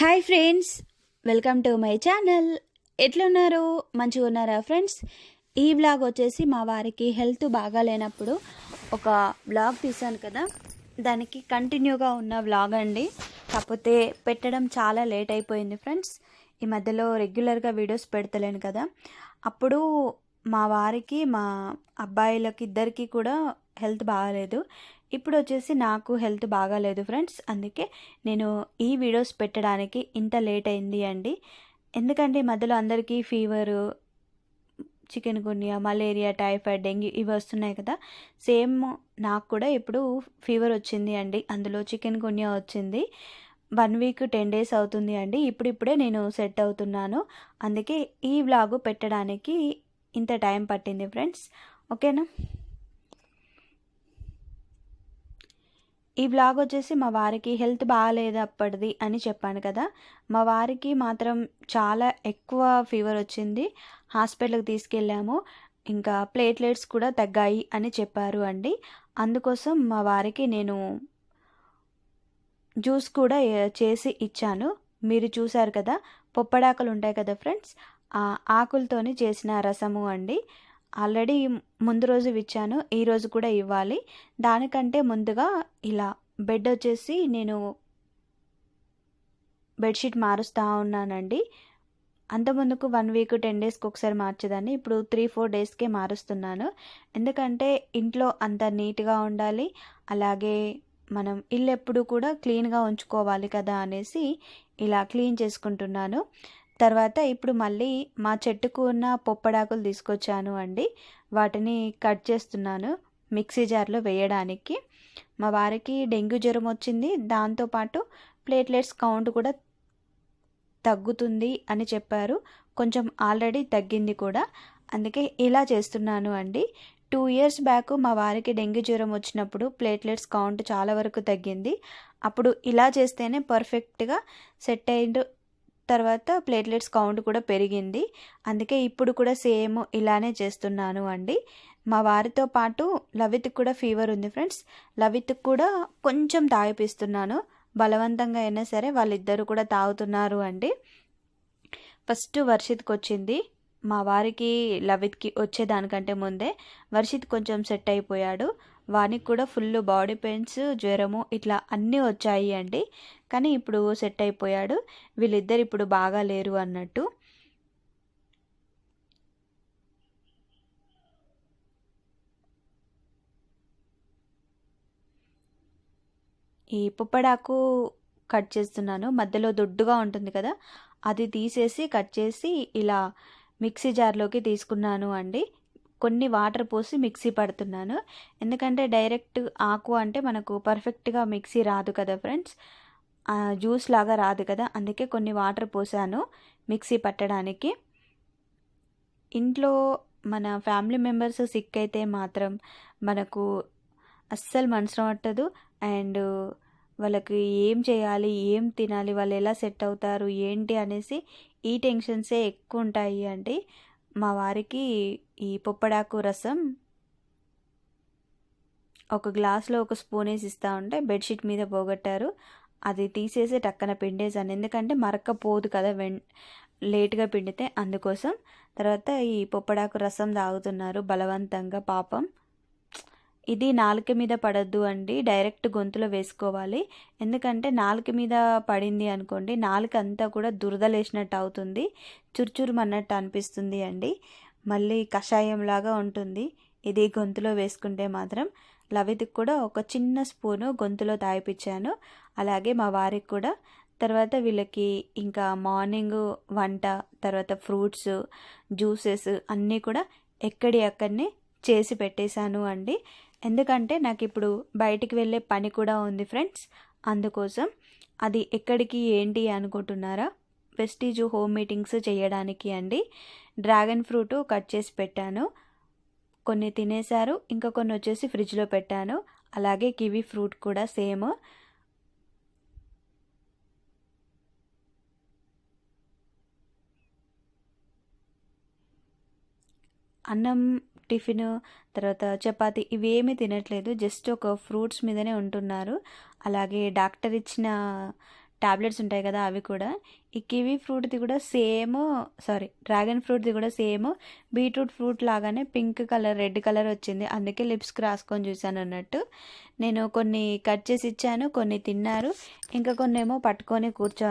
Hi friends welcome to my channel ఎట్లున్నారు? మంచిగా ఉన్నారా ఫ్రెండ్స్ ఈ బ్లాగ్ వచ్చేసి మా వారికి హెల్త్ బాగాలేనప్పుడు ఒక బ్లాగ్ తీశాను కదా. దానికి కంటిన్యూగా ఉన్న బ్లాగ్ అండి. కాకపోతే పెట్టడం చాలా లేట్ అయిపోయింది ఫ్రెండ్స్ ఈ మధ్యలో రెగ్యులర్గా వీడియోస్ పెడతలేను కదా. అప్పుడు మా వారికి మా అబ్బాయిలకి ఇద్దరికి కూడా హెల్త్ బాగాలేదు. ఇప్పుడు వచ్చేసి నాకు హెల్త్ బాగాలేదు ఫ్రెండ్స్. అందుకే నేను ఈ వీడియోస్ పెట్టడానికి ఇంత లేట్ అయింది అండి. ఎందుకంటే మధ్యలో అందరికీ fever chikungunya malaria typhoid dengue ఇవి వస్తున్నాయి కదా. సేమ్ నాకు కూడా ఇప్పుడు ఫీవర్ వచ్చింది అండి. అందులో చికెన్ గున్యా వచ్చింది. వన్ వీక్ టెన్ డేస్ అవుతుంది అండి. ఇప్పుడిప్పుడే నేను సెట్ అవుతున్నాను. అందుకే ఈ వ్లాగు పెట్టడానికి ఇంత టైం పట్టింది ఫ్రెండ్స్. ఓకేనా? ఈ బ్లాగ్ వచ్చేసి మా వారికి హెల్త్ బాగాలేదు అప్పటిది అని చెప్పాను కదా. మా వారికి మాత్రం చాలా ఎక్కువ ఫీవర్ వచ్చింది. హాస్పిటల్కి తీసుకెళ్ళాము. ఇంకా ప్లేట్లెట్స్ కూడా తగ్గాయి అని చెప్పారు అండి. అందుకోసం మా వారికి నేను జ్యూస్ కూడా చేసి ఇచ్చాను. మీరు చూసారు కదా పొప్పడాకులు ఉంటాయి కదా ఫ్రెండ్స్ ఆ ఆకులతోని చేసిన రసము అండి. ఆల్రెడీ ముందు రోజు ఇచ్చాను ఈ రోజు కూడా ఇవ్వాలి. దానికంటే ముందుగా ఇలా బెడ్ వచ్చేసి నేను బెడ్షీట్ మారుస్తూ ఉన్నానండి. అంత ముందుకు వన్ వీక్ టెన్ డేస్కి ఒకసారి మార్చేదాన్ని. ఇప్పుడు త్రీ ఫోర్ డేస్కే మారుస్తున్నాను. ఎందుకంటే ఇంట్లో అంత నీట్గా ఉండాలి. అలాగే మనం ఇల్లు ఎప్పుడు కూడా క్లీన్గా ఉంచుకోవాలి కదా అనేసి ఇలా క్లీన్ చేసుకుంటున్నాను. తర్వాత ఇప్పుడు మళ్ళీ మా చెట్టుకు ఉన్న పొప్పడాకులు తీసుకొచ్చాను అండి. వాటిని కట్ చేస్తున్నాను మిక్సీ జార్లో వేయడానికి. మా వారికి డెంగ్యూ జ్వరం వచ్చింది. దాంతోపాటు ప్లేట్లెట్స్ కౌంట్ కూడా తగ్గుతుంది అని చెప్పారు. కొంచెం ఆల్రెడీ తగ్గింది కూడా. అందుకే ఇలా చేస్తున్నాను అండి. టూ ఇయర్స్ బ్యాక్ మా వారికి డెంగ్యూ జ్వరం వచ్చినప్పుడు ప్లేట్లెట్స్ కౌంట్ చాలా వరకు తగ్గింది. అప్పుడు ఇలా చేస్తేనే పర్ఫెక్ట్గా సెట్ అయిన తర్వాత ప్లేట్లెట్స్ కౌంట్ కూడా పెరిగింది. అందుకే ఇప్పుడు కూడా సేమ్ ఇలానే చేస్తున్నాను అండి. మా వారితో పాటు లవిత్కి కూడా ఫీవర్ ఉంది ఫ్రెండ్స్. లవిత్కి కూడా కొంచెం తాగిపిస్తున్నాను. బలవంతంగా అయినా సరే వాళ్ళిద్దరూ కూడా తాగుతున్నారు అండి. ఫస్ట్ వర్షిత్కి వచ్చింది మా వారికి లవిత్కి వచ్చేదానికంటే ముందే వర్షిత్ కొంచెం సెట్ అయిపోయాడు. వానికి కూడా ఫుల్ బాడీ పెయిన్స్ జ్వరము ఇట్లా అన్నీ వచ్చాయి అండి. కానీ ఇప్పుడు సెట్ అయిపోయాడు. వీళ్ళిద్దరు ఇప్పుడు బాగా లేరు అన్నట్టు. ఈ పుప్పడాకు కట్ చేస్తున్నాను. మధ్యలో దొడ్డుగా ఉంటుంది కదా అది తీసేసి కట్ చేసి ఇలా మిక్సీ జార్లోకి తీసుకున్నాను అండి. కొన్ని వాటర్ పోసి మిక్సీ పడుతున్నాను. ఎందుకంటే డైరెక్ట్ ఆకు అంటే మనకు పర్ఫెక్ట్గా మిక్సీ రాదు కదా ఫ్రెండ్స్. జ్యూస్ లాగా రాదు కదా. అందుకే కొన్ని వాటర్ పోసాను మిక్సీ పట్టడానికి. ఇంట్లో మన ఫ్యామిలీ మెంబర్స్ సిక్ అయితే మాత్రం మనకు అస్సలు మనసు పట్టదు అండ్ వాళ్ళకి ఏం చేయాలి ఏం తినాలి వాళ్ళు ఎలా సెట్ అవుతారు ఏంటి అనేసి ఈ టెన్షన్సే ఎక్కువ ఉంటాయి అండి. మా వారికి ఈ పొప్పడాకు రసం ఒక గ్లాస్లో ఒక స్పూన్ వేసి ఇస్తూ ఉంటే బెడ్షీట్ మీద పోగొట్టారు. అది తీసేసి టక్కన పిండేసాను ఎందుకంటే మరక్క పోదు కదా వెన్ లేట్గా పిండితే అందుకోసం. తర్వాత ఈ పొప్పడాకు రసం తాగుతున్నారు బలవంతంగా పాపం. ఇది నాలుక మీద పడద్దు అండి. డైరెక్ట్ గొంతులో వేసుకోవాలి. ఎందుకంటే నాలుక మీద పడింది అనుకోండి నాలుక అంతా కూడా దురదలేసినట్టు అవుతుంది. చురుచురుమన్నట్టు అనిపిస్తుంది అండి. మళ్ళీ కషాయం లాగా ఉంటుంది. ఇది గొంతులో వేసుకుంటే మాత్రం. లవిత్కి కూడా ఒక చిన్న స్పూను గొంతులో తాగిపించాను అలాగే మా వారికి కూడా. తర్వాత వీళ్ళకి ఇంకా మార్నింగ్ వంట తర్వాత ఫ్రూట్స్ జ్యూసెస్ అన్నీ కూడా ఎక్కడి అక్కడనే చేసి పెట్టేశాను అండి. ఎందుకంటే నాకు ఇప్పుడు బయటికి వెళ్ళే పని కూడా ఉంది ఫ్రెండ్స్. అందుకోసం అది ఎక్కడికి ఏంటి అనుకుంటున్నారా? వెస్టీజ్ హోమ్ మీటింగ్స్ చేయడానికి అండి. డ్రాగన్ ఫ్రూట్ కట్ చేసి పెట్టాను. కొన్ని తినేశారు ఇంకా కొన్ని వచ్చేసి ఫ్రిడ్జ్లో పెట్టాను. అలాగే కివీ ఫ్రూట్ కూడా సేమ్. అన్నం టిఫిన్ తర్వాత చపాతి ఇవేమీ తినట్లేదు. జస్ట్ ఒక ఫ్రూట్స్ మీదనే ఉంటున్నారు. అలాగే డాక్టర్ ఇచ్చిన టాబ్లెట్స్ ఉంటాయి కదా అవి కూడా. ఈ కివీ ఫ్రూట్ది కూడా సేమ్ సారీ డ్రాగన్ ఫ్రూట్ది కూడా సేమ్. బీట్రూట్ ఫ్రూట్ లాగానే పింక్ కలర్ రెడ్ కలర్ వచ్చింది. అందుకే లిప్స్కి రాసుకొని చూశాను అన్నట్టు. నేను కొన్ని కట్ చేసి ఇచ్చాను కొన్ని తిన్నారు. ఇంకా కొన్ని ఏమో పట్టుకొని కూర్చో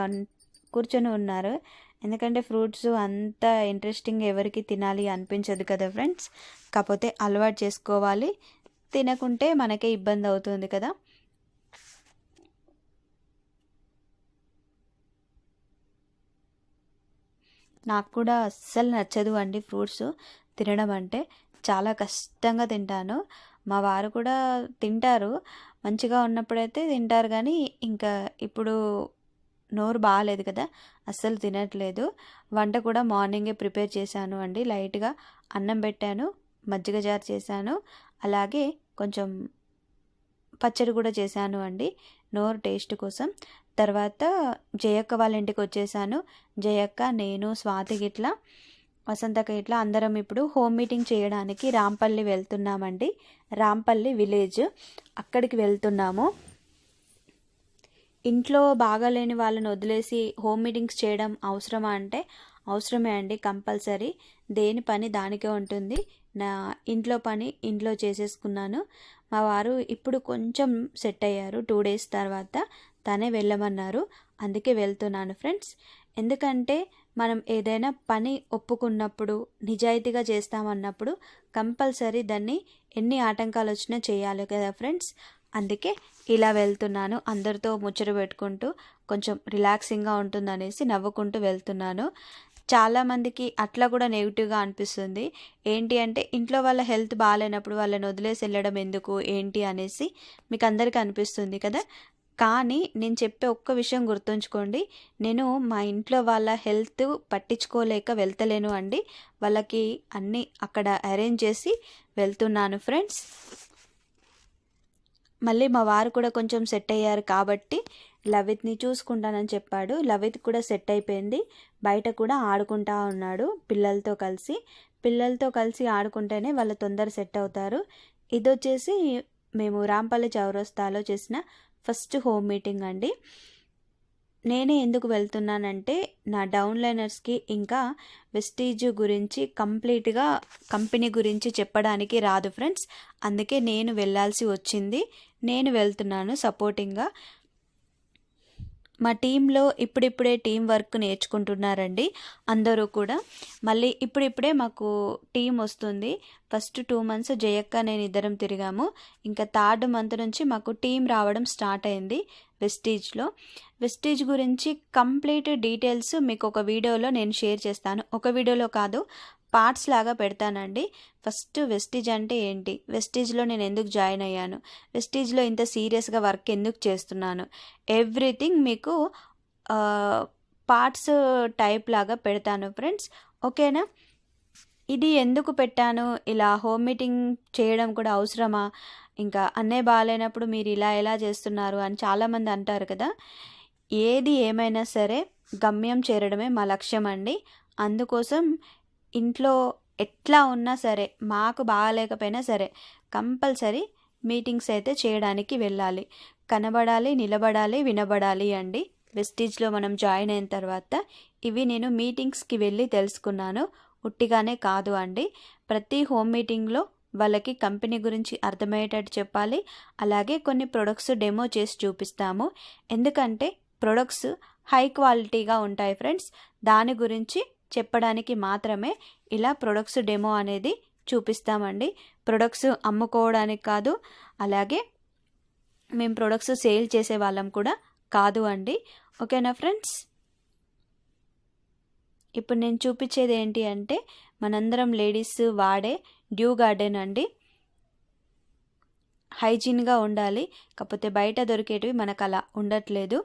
కూర్చొని ఉన్నారు. ఎందుకంటే ఫ్రూట్స్ అంత ఇంట్రెస్టింగ్ ఎవరికి తినాలి అనిపించదు కదా ఫ్రెండ్స్. కాకపోతే అలవాటు చేసుకోవాలి. తినకుంటే మనకే ఇబ్బంది అవుతుంది కదా. నాకు కూడా అస్సలు నచ్చదు అండి ఫ్రూట్స్ తినడం అంటే. చాలా కష్టంగా తింటాను. మా వారు కూడా తింటారు. మంచిగా ఉన్నప్పుడైతే తింటారు కానీ ఇంకా ఇప్పుడు నోరు బాగాలేదు కదా అస్సలు తినట్లేదు. వంట కూడా మార్నింగే ప్రిపేర్ చేశాను అండి. లైట్గా అన్నం పెట్టాను మజ్జిగ జారు చేశాను అలాగే కొంచెం పచ్చడి కూడా చేశాను అండి నోరు టేస్ట్ కోసం. తర్వాత జయక్క వాళ్ళ ఇంటికి వచ్చేసాను. జయక్క నేను స్వాతి ఇట్లా వసంతక ఇట్లా అందరం ఇప్పుడు హోమ్ మీటింగ్ చేయడానికి రాంపల్లి వెళ్తున్నామండి. రాంపల్లి విలేజ్. అక్కడికి వెళ్తున్నాము. ఇంట్లో బాగాలేని వాళ్ళని వదిలేసి హోమ్ మీటింగ్స్ చేయడం అవసరమా అంటే అవసరమే అండి కంపల్సరీ. దేని పని దానికే ఉంటుంది. నా ఇంట్లో పని ఇంట్లో చేసేసుకున్నాను. మా వారు ఇప్పుడు కొంచెం సెట్ అయ్యారు. టూ డేస్ తర్వాత తనే వెళ్ళమన్నారు. అందుకే వెళ్తున్నాను ఫ్రెండ్స్ ఎందుకంటే మనం ఏదైనా పని ఒప్పుకున్నప్పుడు నిజాయితీగా చేస్తామన్నప్పుడు కంపల్సరీ దాన్ని ఎన్ని ఆటంకాలు వచ్చినా చేయాలి కదా ఫ్రెండ్స్ అందుకే ఇలా వెళ్తున్నాను. అందరితో ముచ్చట పెట్టుకుంటూ కొంచెం రిలాక్సింగ్గా ఉంటుందనేసి నవ్వుకుంటూ వెళ్తున్నాను. చాలామందికి అట్లా కూడా నెగిటివ్గా అనిపిస్తుంది. ఏంటి అంటే ఇంట్లో వాళ్ళ హెల్త్ బాగాలేనప్పుడు వాళ్ళని వదిలేసి వెళ్ళడం ఎందుకు ఏంటి అనేసి మీకు అందరికీ అనిపిస్తుంది కదా? కానీ నేను చెప్పే ఒక్క విషయం గుర్తుంచుకోండి. నేను మా ఇంట్లో వాళ్ళ హెల్త్ పట్టించుకోలేక వెళ్తలేను అండి. వాళ్ళకి అన్నీ అక్కడ అరేంజ్ చేసి వెళ్తున్నాను ఫ్రెండ్స్. మళ్ళీ మా వారు కూడా కొంచెం సెట్ అయ్యారు కాబట్టి లవిత్ని చూసుకుంటానని చెప్పాడు. లవిత్ కూడా సెట్ అయిపోయింది. బయట కూడా ఆడుకుంటా ఉన్నాడు పిల్లలతో కలిసి. పిల్లలతో కలిసి ఆడుకుంటేనే వాళ్ళు తొందర సెట్ అవుతారు. ఇది వచ్చేసి మేము రాంపల్లి చౌరస్తాలో చేసిన ఫస్ట్ హోమ్ మీటింగ్ అండి. నేనే ఎందుకు వెళ్తున్నానంటే నా డౌన్లైనర్స్కి ఇంకా వెస్టీజ్ గురించి కంప్లీట్గా కంపెనీ గురించి చెప్పడానికి రాదు ఫ్రెండ్స్. అందుకే నేను వెళ్ళాల్సి వచ్చింది. నేను వెళ్తున్నాను సపోర్టింగ్గా. మా టీంలో ఇప్పుడిప్పుడే టీం వర్క్ నేర్చుకుంటున్నారండి. అందరూ కూడా. మళ్ళీ ఇప్పుడిప్పుడే మాకు టీం వస్తుంది. ఫస్ట్ టూ మంత్స్ జయక్క నేను ఇద్దరం తిరిగాము. ఇంకా థర్డ్ మంత్ నుంచి మాకు టీం రావడం స్టార్ట్ అయింది వెస్టీజ్లో. వెస్టీజ్ గురించి కంప్లీట్ డీటెయిల్స్ మీకు ఒక వీడియోలో నేను షేర్ చేస్తాను. ఒక వీడియోలో కాదు పార్ట్స్ లాగా పెడతానండి. ఫస్ట్ వెస్టిజ్ అంటే ఏంటి? వెస్టిజ్లో నేను ఎందుకు జాయిన్ అయ్యాను? వెస్టిజ్లో ఇంత సీరియస్గా వర్క్ ఎందుకు చేస్తున్నాను? ఎవ్రీథింగ్ మీకు పార్ట్స్ టైప్ లాగా పెడతాను ఫ్రెండ్స్. ఓకేనా? ఇది ఎందుకు పెట్టాను? ఇలా హోమ్ మీటింగ్ చేయడం కూడా అవసరమా? ఇంకా అన్నే బాగాలేనప్పుడు మీరు ఇలా ఎలా చేస్తున్నారు అని చాలామంది అంటారు కదా. ఏది ఏమైనా సరే గమ్యం చేరడమే మా లక్ష్యం అండి. అందుకోసం ఇంట్లో ఎట్లా ఉన్నా సరే మాకు బాగాలేకపోయినా సరే కంపల్సరీ మీటింగ్స్ అయితే చేయడానికి వెళ్ళాలి. కనబడాలి నిలబడాలి వినబడాలి అండి. వెస్టీజ్లో మనం జాయిన్ అయిన తర్వాత ఇవి నేను మీటింగ్స్కి వెళ్ళి తెలుసుకున్నాను. ఉట్టిగానే కాదు అండి. ప్రతి హోమ్ మీటింగ్లో వాళ్ళకి కంపెనీ గురించి అర్థమయ్యేటట్టు చెప్పాలి. అలాగే కొన్ని ప్రొడక్ట్స్ డెమో చేసి చూపిస్తాము. ఎందుకంటే ప్రొడక్ట్స్ హై క్వాలిటీగా ఉంటాయి ఫ్రెండ్స్. దాని గురించి చెప్పడానికి మాత్రమే ఇలా ప్రొడక్ట్స్ డెమో అనేది చూపిస్తామండి. ప్రొడక్ట్స్ అమ్ముకోవడానికి కాదు అలాగే మేము ప్రొడక్ట్స్ సేల్ చేసే వాళ్ళం కూడా కాదు అండి. ఓకేనా ఫ్రెండ్స్? ఇప్పుడు నేను చూపించేది ఏంటి అంటే మనందరం లేడీస్ వాడే డ్యూ గార్డెన్ అండి. హైజీన్గా ఉండాలి కాకపోతే బయట దొరికేటివి మనకు అలా ఉండట్లేదు.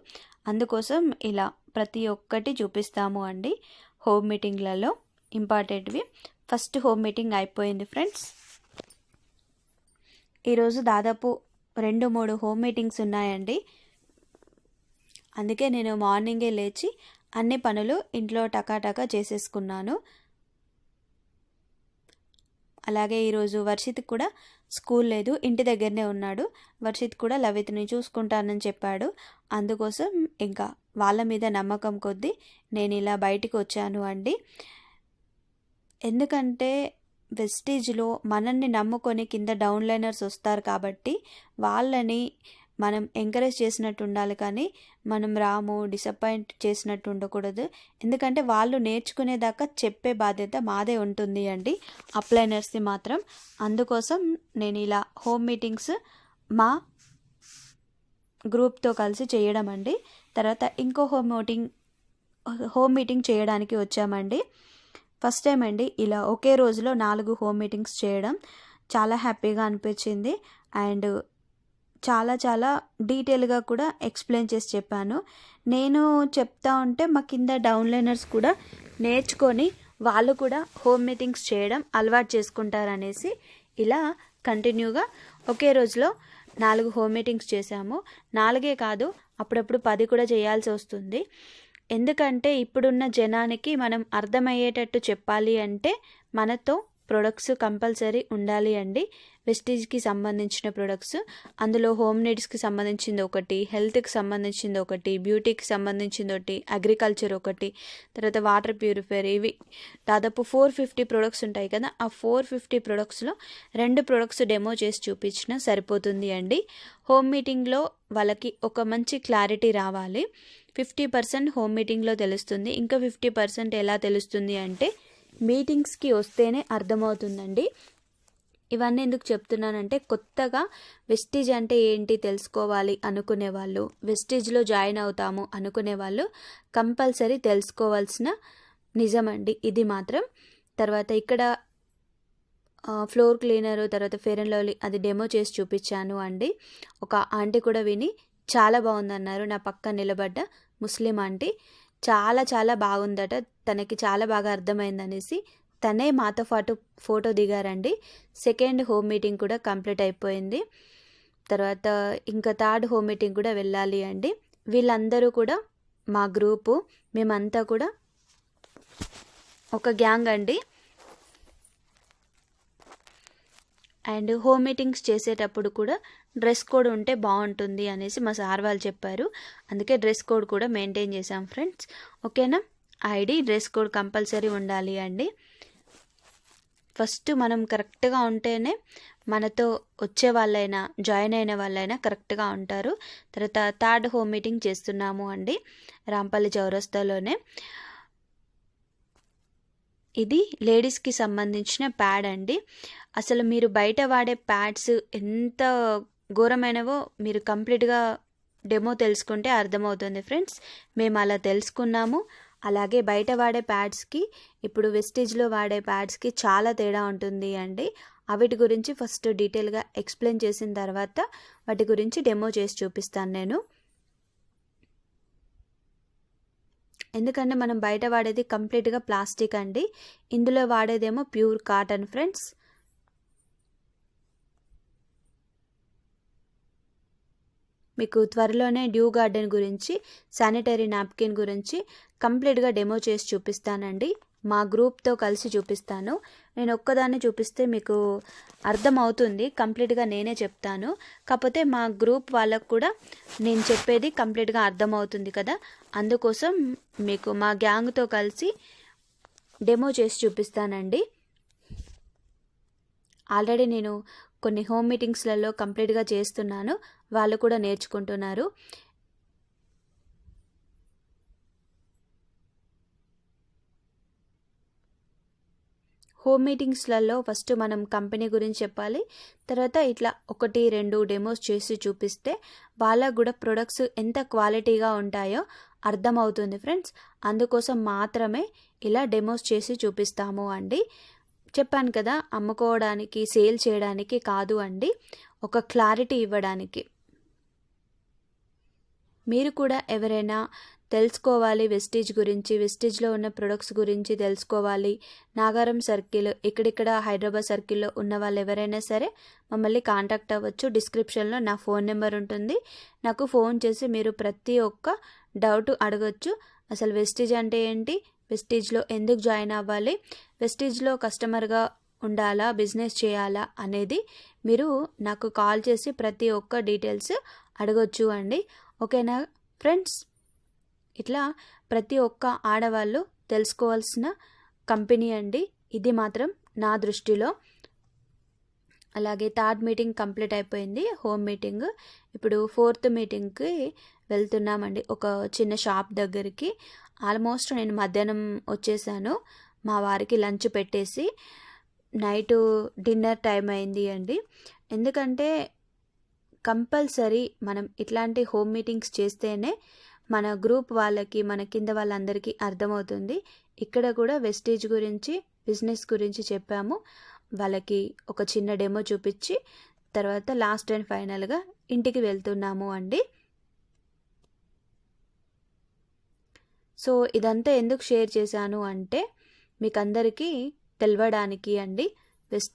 అందుకోసం ఇలా ప్రతి ఒక్కటి చూపిస్తాము అండి. హోమ్ మీటింగ్లలో ఇంపార్టెంట్వి. ఫస్ట్ హోమ్ మీటింగ్ అయిపోయింది ఫ్రెండ్స్. ఈరోజు దాదాపు రెండు మూడు హోమ్ మీటింగ్స్ ఉన్నాయండి. అందుకే నేను మార్నింగే లేచి అన్ని పనులు ఇంట్లో టకాటకా చేసేసుకున్నాను. అలాగే ఈరోజు వర్షిత్ కూడా స్కూల్ లేదు ఇంటి దగ్గరనే ఉన్నాడు. వర్షిత్ కూడా లవిత్ని చూసుకుంటానని చెప్పాడు. అందుకోసం ఇంకా వాళ్ళ మీద నమ్మకం కొద్దీ నేను ఇలా బయటికి వచ్చాను అండి. ఎందుకంటే వెస్టేజ్లో మనల్ని నమ్ముకొని కింద డౌన్లైనర్స్ వస్తారు కాబట్టి వాళ్ళని మనం ఎంకరేజ్ చేసినట్టు ఉండాలి కానీ మనం రాము డిసప్పాయింట్ చేసినట్టు ఉండకూడదు ఎందుకంటే వాళ్ళు నేర్చుకునేదాకా చెప్పే బాధ్యత మాదే ఉంటుంది అండి. అప్లైనర్స్ది మాత్రం. అందుకోసం నేను ఇలా హోమ్ మీటింగ్స్ మా గ్రూప్తో కలిసి చేయడం అండి. తర్వాత ఇంకో హోమ్ మీటింగ్ హోమ్ మీటింగ్ చేయడానికి వచ్చామండి. ఫస్ట్ టైం అండి ఇలా ఒకే రోజులో నాలుగు హోమ్ మీటింగ్స్ చేయడం. చాలా హ్యాపీగా అనిపించింది. అండ్ చాలా చాలా డీటెయిల్గా కూడా ఎక్స్ప్లెయిన్ చేసి చెప్పాను. నేను చెప్తా ఉంటే మా కింద డౌన్లైనర్స్ కూడా నేర్చుకొని వాళ్ళు కూడా హోమ్ మీటింగ్స్ చేయడం అలవాటు చేసుకుంటారనేసి ఇలా కంటిన్యూగా ఒకే రోజులో నాలుగు హోమ్ మీటింగ్స్ చేశాము. నాలుగే కాదు అప్పుడప్పుడు పది కూడా చేయాల్సి వస్తుంది. ఎందుకంటే ఇప్పుడున్న జనానికి మనం అర్థమయ్యేటట్టు చెప్పాలి అంటే మనతో ప్రొడక్ట్స్ కంపల్సరీ ఉండాలి అండి. వెస్టీజ్కి సంబంధించిన ప్రొడక్ట్స్ అందులో హోమ్ నీడ్స్కి సంబంధించింది ఒకటి హెల్త్కి సంబంధించింది ఒకటి బ్యూటీకి సంబంధించింది ఒకటి అగ్రికల్చర్ ఒకటి తర్వాత వాటర్ ప్యూరిఫైర్ ఇవి. దాదాపు ఫోర్ ఫిఫ్టీ ప్రొడక్ట్స్ ఉంటాయి కదా ఆ ఫోర్ ఫిఫ్టీ ప్రొడక్ట్స్లో రెండు ప్రొడక్ట్స్ డెమో చేసి చూపించినా సరిపోతుంది అండి. హోమ్ మీటింగ్లో వాళ్ళకి ఒక మంచి క్లారిటీ రావాలి. ఫిఫ్టీ పర్సెంట్ హోమ్ మీటింగ్లో తెలుస్తుంది. ఇంకా ఫిఫ్టీ పర్సెంట్ ఎలా తెలుస్తుంది అంటే మీటింగ్స్కి వస్తేనే అర్థమవుతుందండి. ఇవన్నీ ఎందుకు చెప్తున్నానంటే కొత్తగా వెస్టీజ్ అంటే ఏంటి తెలుసుకోవాలి అనుకునే వాళ్ళు వెస్టీజ్లో జాయిన్ అవుతాము అనుకునే వాళ్ళు కంపల్సరీ తెలుసుకోవాల్సిన నిజమండి. ఇది మాత్రం. తర్వాత ఇక్కడ ఫ్లోర్ క్లీనర్ తర్వాత ఫెయిర్ అండ్ లవ్లీ అది డెమో చేసి చూపించాను అండి. ఒక ఆంటీ కూడా విని చాలా బాగుందన్నారు. నా పక్క నిలబడ్డ ముస్లిం ఆంటీ. చాలా చాలా బాగుందట. తనకి చాలా బాగా అర్థమైందనేసి తనే మాతో పాటు ఫోటో దిగారండి. సెకండ్ హోమ్ మీటింగ్ కూడా కంప్లీట్ అయిపోయింది. తర్వాత ఇంకా థర్డ్ హోమ్ మీటింగ్ కూడా వెళ్ళాలి అండి. వీళ్ళందరూ కూడా మా గ్రూపు మేమంతా కూడా ఒక గ్యాంగ్ అండి. అండ్ హోమ్ మీటింగ్స్ చేసేటప్పుడు కూడా డ్రెస్ కోడ్ ఉంటే బాగుంటుంది అనేసి మా సార్ వాళ్ళు చెప్పారు. అందుకే డ్రెస్ కోడ్ కూడా మెయింటైన్ చేశాం ఫ్రెండ్స్. ఓకేనా? ఐడి డ్రెస్ కోడ్ కంపల్సరీ ఉండాలి అండి. ఫస్ట్ మనం కరెక్ట్గా ఉంటేనే మనతో వచ్చే వాళ్ళైనా జాయిన్ అయిన వాళ్ళైనా కరెక్ట్గా ఉంటారు. తర్వాత థర్డ్ హోమ్ మీటింగ్ చేస్తున్నాము అండి రాంపల్లి చౌరస్తాలోనే. ఇది లేడీస్కి సంబంధించిన ప్యాడ్ అండి. అసలు మీరు బయట వాడే ప్యాడ్స్ ఎంత ఘోరమైనవో మీరు కంప్లీట్గా డెమో తెలుసుకుంటే అర్థమవుతుంది ఫ్రెండ్స్. మేము అలా తెలుసుకున్నాము. అలాగే బయట వాడే ప్యాడ్స్కి ఇప్పుడు వెస్టేజ్లో వాడే ప్యాడ్స్కి చాలా తేడా ఉంటుంది అండి. అవిటి గురించి ఫస్ట్ డీటెయిల్గా ఎక్స్ప్లెయిన్ చేసిన తర్వాత వాటి గురించి డెమో చేసి చూపిస్తాను నేను. ఎందుకంటే మనం బయట వాడేది కంప్లీట్గా ప్లాస్టిక్ అండి. ఇందులో వాడేదేమో ప్యూర్ కాటన్ ఫ్రెండ్స్ మీకు త్వరలోనే డ్యూ గార్డెన్ గురించి శానిటరీ నాప్కిన్ గురించి కంప్లీట్గా డెమో చేసి చూపిస్తానండి. మా గ్రూప్తో కలిసి చూపిస్తాను. నేను ఒక్కదాన్ని చూపిస్తే మీకు అర్థమవుతుంది. కంప్లీట్గా నేనే చెప్తాను. కాకపోతే మా గ్రూప్ వాళ్ళకు కూడా నేను చెప్పేది కంప్లీట్గా అర్థమవుతుంది కదా. అందుకోసం మీకు మా గ్యాంగ్తో కలిసి డెమో చేసి చూపిస్తానండి. ఆల్రెడీ నేను కొన్ని హోమ్ మీటింగ్స్లలో కంప్లీట్గా చేస్తున్నాను. వాళ్ళు కూడా నేర్చుకుంటున్నారు. హోమ్ మీటింగ్స్లలో ఫస్ట్ మనం కంపెనీ గురించి చెప్పాలి. తర్వాత ఇట్లా ఒకటి రెండు డెమోస్ చేసి చూపిస్తే వాళ్ళకు కూడా ప్రొడక్ట్స్ ఎంత క్వాలిటీగా ఉంటాయో అర్థమవుతుంది ఫ్రెండ్స్. అందుకోసం మాత్రమే ఇలా డెమోస్ చేసి చూపిస్తాము అండి. చెప్పాను కదా అమ్ముకోవడానికి సేల్ చేయడానికి కాదు అండి ఒక క్లారిటీ ఇవ్వడానికి. మీరు కూడా ఎవరైనా తెలుసుకోవాలి వెస్టేజ్ గురించి వెస్టేజ్లో ఉన్న ప్రొడక్ట్స్ గురించి తెలుసుకోవాలి. నాగారం సర్కిల్ ఇక్కడిక్కడ హైదరాబాద్ సర్కిల్లో ఉన్న వాళ్ళు ఎవరైనా సరే మమ్మల్ని కాంటాక్ట్ అవ్వచ్చు. డిస్క్రిప్షన్లో నా ఫోన్ నెంబర్ ఉంటుంది. నాకు ఫోన్ చేసి మీరు ప్రతి ఒక్క డౌట్ అడగచ్చు. అసలు వెస్టేజ్ అంటే ఏంటి? వెస్టీజ్లో ఎందుకు జాయిన్ అవ్వాలి? వెస్టీజ్లో కస్టమర్గా ఉండాలా? బిజినెస్ చేయాలా? అనేది మీరు నాకు కాల్ చేసి ప్రతి ఒక్క డీటెయిల్స్ అడగొచ్చు అండి. ఓకేనా ఫ్రెండ్స్? ఇట్లా ప్రతి ఒక్క ఆడవాళ్ళు తెలుసుకోవాల్సిన కంపెనీ అండి. ఇది మాత్రం నా దృష్టిలో. అలాగే థర్డ్ మీటింగ్ కంప్లీట్ అయిపోయింది. Home meeting. ఇప్పుడు ఫోర్త్ మీటింగ్కి వెళ్తున్నామండి. ఒక చిన్న షాప్ దగ్గరికి. ఆల్మోస్ట్ నేను మధ్యాహ్నం వచ్చేసాను. మా వారికి లంచ్ పెట్టేసి నైట్ డిన్నర్ టైం అయింది అండి. ఎందుకంటే కంపల్సరీ మనం ఇట్లాంటి హోమ్ మీటింగ్స్ చేస్తేనే మన గ్రూప్ వాళ్ళకి మన కింద వాళ్ళందరికీ అర్థమవుతుంది. ఇక్కడ కూడా వెస్టేజ్ గురించి బిజినెస్ గురించి చెప్పాము. వాళ్ళకి ఒక చిన్న డెమో చూపించి తర్వాత లాస్ట్ అండ్ ఫైనల్గా ఇంటికి వెళ్తున్నాము అండి. సో ఇదంతా ఎందుకు షేర్ చేశాను అంటే మీకు అందరికీ తెలవడానికి అండి వెస్ట్